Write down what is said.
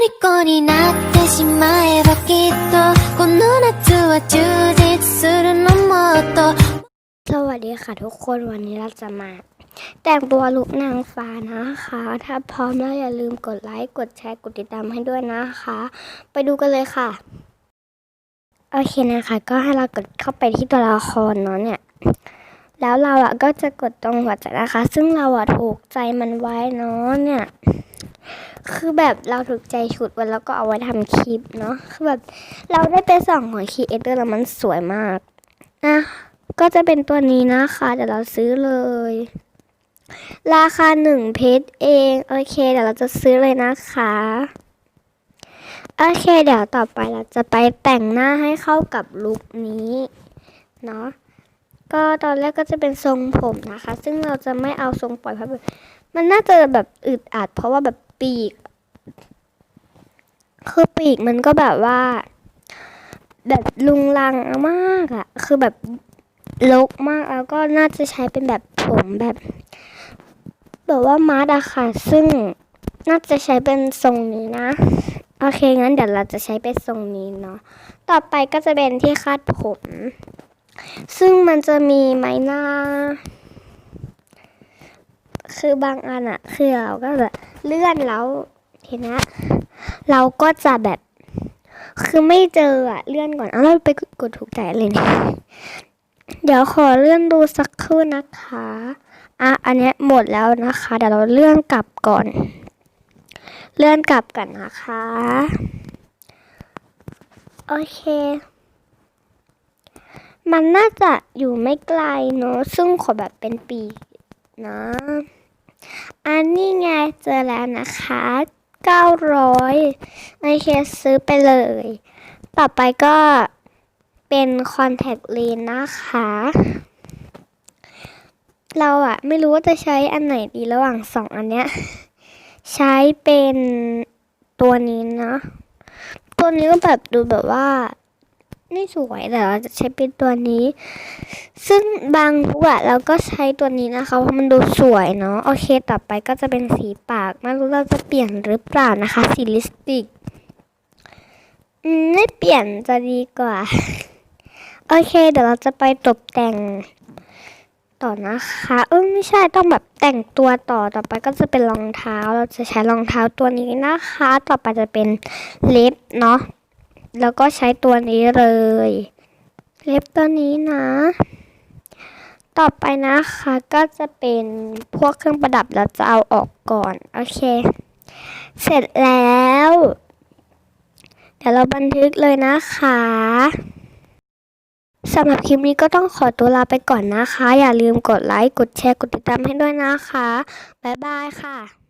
虜になってしまえばきっとこの夏は充実するのもっと สวัสดีค่ะทุกคนวันนี้เราจะมา แต่งตัวลุกนางฟ้านะคะ ถ้าพร้อมแล้วอย่าลืมกดไลค์กดแชร์กดติดตามให้ด้วยนะคะ ไปดูกันเลยค่ะ โอเคนะคะ ก็ให้เรากดเข้าไปที่ตัวละครเนาะเนี่ย แล้วเราอ่ะก็จะกดตรงหัวใจนะคะ ซึ่งเราอ่ะถูกใจมันไว้เนาะเนี่ย คือแบบเราถูกใจชุดไว้แล้วก็เอาไว้ทำคลิปเนาะคือแบบเราได้ไปส่องของคีเอเตอร์แล้วมันสวยมากอะก็จะเป็นตัวนี้นะคะเดี๋ยวเราซื้อเลย ราคาหนึ่งเพชรเองโอเคเดี๋ยวเราจะซื้อเลยนะคะโอเค เดี๋ยวต่อไปเราจะไปแต่งหน้าให้เข้ากับลุคนี้เนาะก็ตอนแรกก็จะเป็นทรงผมนะคะ ซึ่งเราจะไม่เอาทรงปล่อยเพราะแบบมันน่าจะแบบอึดอัด เพราะว่าแบบ ปีก คือปีกมันก็แบบว่า แบบลุงลังมากอะคือแบบลกมากแล้วก็น่าจะใช้เป็นแบบผมแบบ แบบว่ามัดอะค่ะ ซึ่งน่าจะใช้เป็นทรงนี้นะ โอเคงั้นเดี๋ยวเราจะใช้เป็นทรงนี้เนาะต่อไปก็จะเป็นที่คาดผม ซึ่งมันจะมีไม้หน้า คือบางอันอะคือเราก็แบบ เลื่อนแล้วทีนี้เราก็จะแบบ คือไม่เจออะเลื่อนก่อนเอาเราไปกดถูกใจเลยเนี่ยเดี๋ยวขอเลื่อนดูสักครู่นะคะอะอันนี้หมดแล้วนะคะ เดี๋ยวเราเลื่อนกลับก่อน เลื่อนกลับกันนะคะ โอเค มันน่าจะอยู่ไม่ไกลเนอะซึ่งขอแบบเป็นปีนะ อันนี้ไงเจอแล้วนะคะ900โอเคซื้อไปเลย ต่อไปก็เป็นคอนแทคเลนนะคะ เราอะไม่รู้ว่าจะใช้อันไหนดีระหว่างสองอันเนี้ย ใช้เป็นตัวนี้นะ ตัวนี้ก็แบบดูแบบว่า ไม่สวยแต่เราจะใช้เป็นตัวนี้ ซึ่งบางลูกอะเราก็ใช้ตัวนี้นะคะเพราะมันดูสวยเนาะโอเคต่อไปก็จะเป็นสีปากไม่รู้เราจะเปลี่ยนหรือเปล่านะคะสีลิปสติกไม่เปลี่ยนจะดีกว่า โอเค เดี๋ยวเราจะไปตกแต่งต่อนะคะเออไม่ใช่ต้องแบบแต่งตัวต่อต่อไปก็จะเป็นรองเท้า เราจะใช้รองเท้าตัวนี้นะคะ ต่อไปจะเป็นเล็บเนาะ แล้วก็ใช้ตัวนี้เลย เล็บตัวนี้นะ ต่อไปนะคะก็จะเป็นพวกเครื่องประดับเราจะเอาออกก่อน โอเค เสร็จแล้ว เดี๋ยวเราบันทึกเลยนะคะสำหรับคลิปนี้ก็ต้องขอตัวลาไปก่อนนะคะ อย่าลืมกดไลค์ กดแชร์ กดติดตามให้ด้วยนะคะ บ๊ายบายค่ะ